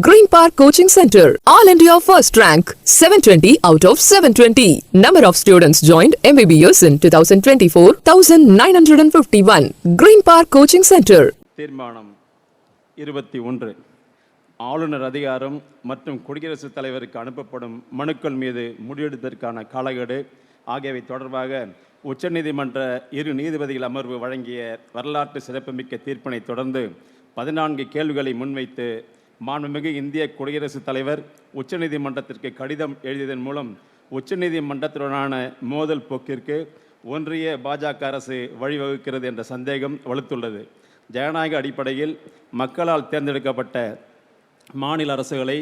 Green park coaching centre all India first rank seven twenty out of seven twenty number of students join MBBS in two thousand twenty four thousand nine hundred and fifty one green park coaching centre தீர்மானம் இருபத்தி ஒன்று. ஆளுநர் அதிகாரம் மற்றும் குடியரசுத் தலைவருக்கு அனுப்பப்படும் மனுக்கள் மீது முடிவெடுப்பதற்கான காலக்கெடு ஆகியவை தொடர்பாக உச்சநீதிமன்ற இரு நீதிபதிகள் அமர்வு வழங்கிய வரலாற்று சிறப்புமிக்க தீர்ப்பினை தொடர்ந்து பதினான்கு கேள்விகளை முன்வைத்து மாண்புமிகு இந்திய குடியரசுத் தலைவர் உச்சநீதிமன்றத்திற்கு கடிதம் எழுதியதன் மூலம் உச்சநீதிமன்றத்துடனான மோதல் போக்கிற்கு ஒன்றிய பாஜக அரசு வழிவகுக்கிறது என்ற சந்தேகம் வலுத்துள்ளது. ஜனநாயக அடிப்படையில் மக்களால் தேர்ந்தெடுக்கப்பட்ட மாநில அரசுகளை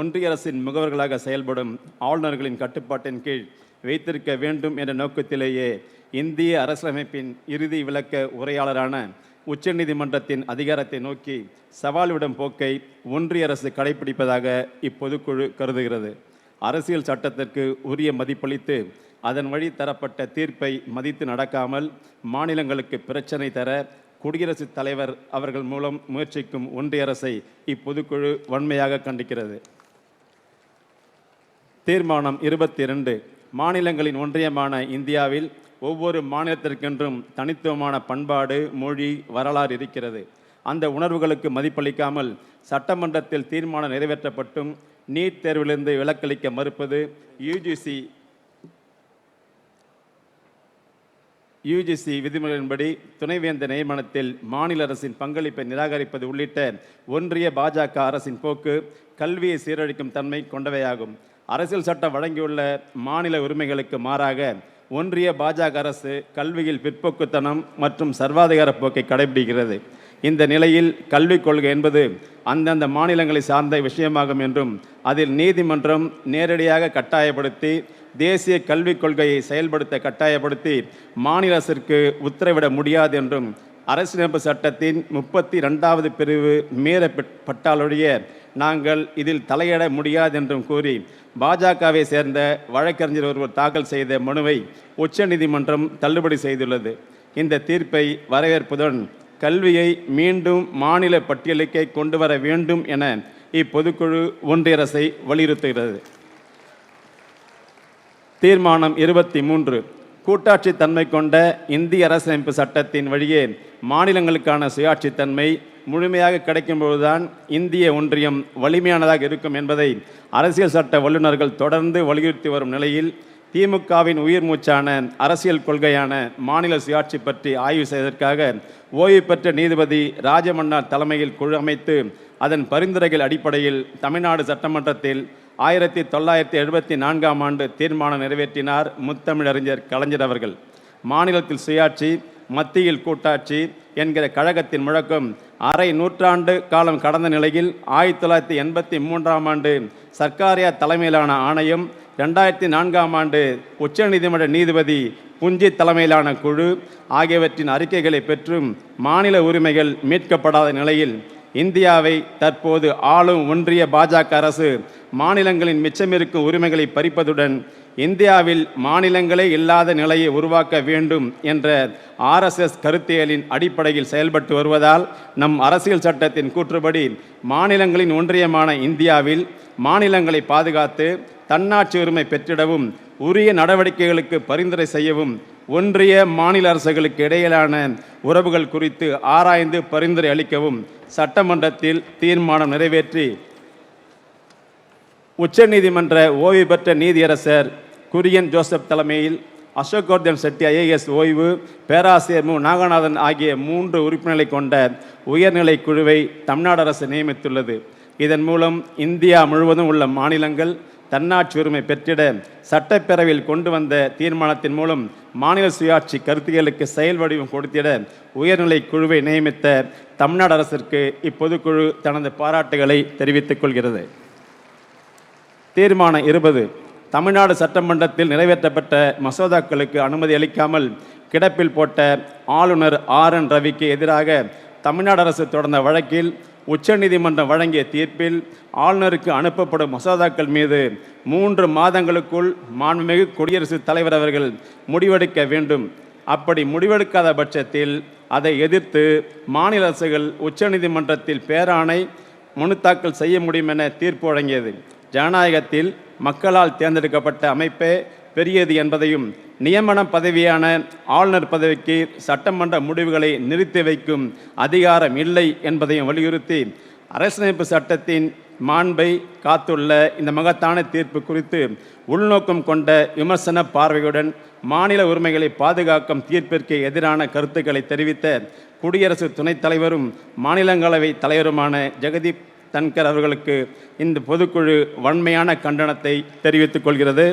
ஒன்றிய அரசின் முகவர்களாக செயல்படும் ஆளுநர்களின் கட்டுப்பாட்டின் கீழ் வைத்திருக்க வேண்டும் என்ற நோக்கத்திலேயே இந்திய அரசியலமைப்பின் இறுதி விளக்க உரையாளரான உச்சநீதிமன்றத்தின் அதிகாரத்தை நோக்கி சவால்விடும் போக்கை ஒன்றிய அரசு கடைபிடிப்பதாக இப்பொதுக்குழு கருதுகிறது. அரசியல் சட்டத்திற்கு உரிய மதிப்பளித்து அதன் வழி தரப்பட்ட தீர்ப்பை மதித்து நடக்காமல் மாநிலங்களுக்கு பிரச்சனை தர குடியரசுத் தலைவர் அவர்கள் மூலம் முயற்சிக்கும் ஒன்றிய அரசை இப்பொதுக்குழு வன்மையாக கண்டிக்கிறது. தீர்மானம் இருபத்தி இரண்டு. மாநிலங்களின் ஒன்றியமான இந்தியாவில் ஒவ்வொரு மாநிலத்திற்கென்றும் தனித்துவமான பண்பாடு மொழி வரலாறு இருக்கிறது. அந்த உணர்வுகளுக்கு மதிப்பளிக்காமல் சட்டமன்றத்தில் தீர்மானம் நிறைவேற்றப்பட்டும் நீட் தேர்விலிருந்து விலக்களிக்க மறுப்பது யுஜிசி யுஜிசி விதிமுறையின்படி துணைவேந்தர் நியமனத்தில் மாநில அரசின் பங்களிப்பை நிராகரிப்பது உள்ளிட்ட ஒன்றிய பாஜக அரசின் போக்கு கல்வியை சீரழிக்கும் தன்மை கொண்டவையாகும். அரசியல் சட்டம் வழங்கியுள்ள மாநில உரிமைகளுக்கு மாறாக ஒன்றிய பாஜக அரசு கல்வியில் பிற்போக்குத்தனம் மற்றும் சர்வாதிகார போக்கை கடைபிடிக்கிறது. இந்த நிலையில் கல்விக் கொள்கை என்பது அந்தந்த மாநிலங்களை சார்ந்த விஷயமாகும் என்றும் அதில் நீதிமன்றம் நேரடியாக கட்டாயப்படுத்தி தேசிய கல்விக் கொள்கையை செயல்படுத்த கட்டாயப்படுத்தி மாநில அரசிற்கு உத்தரவிட முடியாது என்றும் அரசியலமைப்பு சட்டத்தின் முப்பத்தி ரெண்டாவது பிரிவு மீறப்பட்டாலுடைய நாங்கள் இதில் தலையிட முடியாது என்றும் கூறி பாஜகவை சேர்ந்த வழக்கறிஞர் ஒருவர் தாக்கல் செய்த மனுவை உச்சநீதிமன்றம் தள்ளுபடி செய்துள்ளது. இந்த தீர்ப்பை வரவேற்பதுடன் கல்வியை மீண்டும் மாநில பட்டியலுக்கே கொண்டு வர வேண்டும் என இப்பொதுக்குழு ஒன்றிய அரசை வலியுறுத்துகிறது. தீர்மானம் இருபத்தி மூன்று. கூட்டாட்சி தன்மை கொண்ட இந்திய அரசியலமைப்பு சட்டத்தின் வழியே மாநிலங்களுக்கான சுயாட்சித்தன்மை முழுமையாக கிடைக்கும்போதுதான் இந்திய ஒன்றியம் வலிமையானதாக இருக்கும் என்பதை அரசியல் சட்ட வல்லுநர்கள் தொடர்ந்து வலியுறுத்தி வரும் நிலையில் திமுகவின் உயிர் மூச்சான அரசியல் கொள்கையான மாநில சுயாட்சி பற்றி ஆய்வு செய்வதற்காக ஓய்வு பெற்ற நீதிபதி ராஜமன்னார் தலைமையில் குழு அமைத்து அதன் பரிந்துரைகள் அடிப்படையில் தமிழ்நாடு சட்டமன்றத்தில் ஆயிரத்தி தொள்ளாயிரத்தி எழுபத்தி நான்காம் ஆண்டு தீர்மானம் நிறைவேற்றினார் முத்தமிழறிஞர் கலைஞர் அவர்கள். மாநிலத்தில் சுயாட்சி மத்தியில் கூட்டாட்சி என்கிற கழகத்தின் முழக்கம் அரை நூற்றாண்டு காலம் கடந்த நிலையில் ஆயிரத்தி தொள்ளாயிரத்தி எண்பத்தி மூன்றாம் ஆண்டு சர்க்காரியா தலைமையிலான ஆணையம் ரெண்டாயிரத்தி நான்காம் ஆண்டு உச்சநீதிமன்ற நீதிபதி புஞ்சி தலைமையிலான குழு ஆகியவற்றின் அறிக்கைகளை பெற்றும் மாநில உரிமைகள் மீட்கப்படாத நிலையில் இந்தியாவை தற்போது ஆளும் ஒன்றிய பாஜக அரசு மாநிலங்களின் மிச்சமிருக்கும் உரிமைகளை பறிப்பதுடன் இந்தியாவில் மாநிலங்களே இல்லாத நிலையை உருவாக்க வேண்டும் என்ற ஆர்எஸ்எஸ் கருத்தியலின் அடிப்படையில் செயல்பட்டு வருவதால் நம் அரசியல் சட்டத்தின் கூற்றுப்படி மாநிலங்களின் ஒன்றியமான இந்தியாவில் மாநிலங்களை பாதுகாத்து தன்னாட்சி உரிமை பெற்றிடவும் உரிய நடவடிக்கைகளுக்கு பரிந்துரை செய்யவும் ஒன்றிய மாநில அரசுகளுக்கு இடையிலான உறவுகள் குறித்து ஆராய்ந்து பரிந்துரை அளிக்கவும் சட்டமன்றத்தில் தீர்மானம் நிறைவேற்றி உச்சநீதிமன்ற ஓய்வு பெற்ற நீதியரசர் குரியன் ஜோசப் தலைமையில் அசோக்வர்தன் செட்டி ஐஏஎஸ் ஓய்வு பேராசிரியர் மு. நாகநாதன் ஆகிய மூன்று உறுப்பினர்களை கொண்ட உயர்நிலை குழுவை தமிழ்நாடு அரசு நியமித்துள்ளது. இதன் மூலம் இந்தியா முழுவதும் உள்ள மாநிலங்கள் தன்னாட்சி உரிமை பெற்றிட சட்டப்பேரவையில் கொண்டு வந்த தீர்மானத்தின் மூலம் மாநில சுயாட்சி கருத்துகளுக்கு செயல் வடிவம் கொடுத்திட உயர்நிலை குழுவை நியமித்த தமிழ்நாடு அரசிற்கு இப்பொதுக்குழு தனது பாராட்டுகளை தெரிவித்துக் கொள்கிறது. தீர்மானம் இருபது. தமிழ்நாடு சட்டமன்றத்தில் நிறைவேற்றப்பட்ட மசோதாக்களுக்கு அனுமதி அளிக்காமல் கிடப்பில் போட்ட ஆளுநர் ஆர் என் ரவிக்கு எதிராக தமிழ்நாடு அரசு தொடர்ந்த வழக்கில் உச்சநீதிமன்றம் வழங்கிய தீர்ப்பில் ஆளுநருக்கு அனுப்பப்படும் மசோதாக்கள் மீது மூன்று மாதங்களுக்குள் மாண்புமிகு குடியரசுத் தலைவர் அவர்கள் முடிவெடுக்க வேண்டும். அப்படி முடிவெடுக்காத பட்சத்தில் அதை எதிர்த்து மாநில அரசுகள் உச்சநீதிமன்றத்தில் பேராணை மனு தாக்கல் செய்ய முடியும் என தீர்ப்பு வழங்கியது. ஜனநாயகத்தில் மக்களால் தேர்ந்தெடுக்கப்பட்ட அமைப்பே பெரியது என்பதையும் நியமன பதவியான ஆளுநர் பதவிக்கு சட்டமன்ற முடிவுகளை நிறுத்தி வைக்கும் அதிகாரம் இல்லை என்பதையும் வலியுறுத்தி அரசியலமைப்பு சட்டத்தின் மாண்பை காத்துள்ள இந்த மகத்தான தீர்ப்பு குறித்து உள்நோக்கம் கொண்ட விமர்சன பார்வையுடன் மாநில உரிமைகளை பாதுகாக்கும் தீர்ப்பிற்கு எதிரான கருத்துக்களை தெரிவித்த குடியரசு துணைத் தலைவரும் மாநிலங்களவை தலைவருமான ஜெகதீப் தன்கர் அவர்களுக்கு இந்த பொதுக்குழு வன்மையான கண்டனத்தை தெரிவித்துக் கொள்கிறது.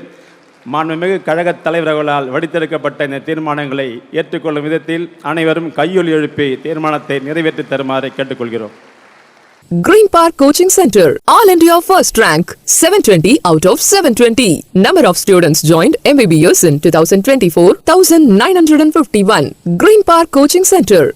மாண்புமிகு கழகத் தலைவர்களால் வடித்தெடுக்கப்பட்ட இந்த தீர்மானங்களை ஏற்றுக்கொள்ளும் விதத்தில் அனைவரும் கையொலி எழுப்பி தீர்மானத்தை நிறைவேற்றி தருமாறு கேட்டுக்கொள்கிறோம் green park coaching centre all India first rank seven twenty out of seven twenty number of students join MBBS in two thousand twenty four thousand nine hundred and fifty one green park coaching centre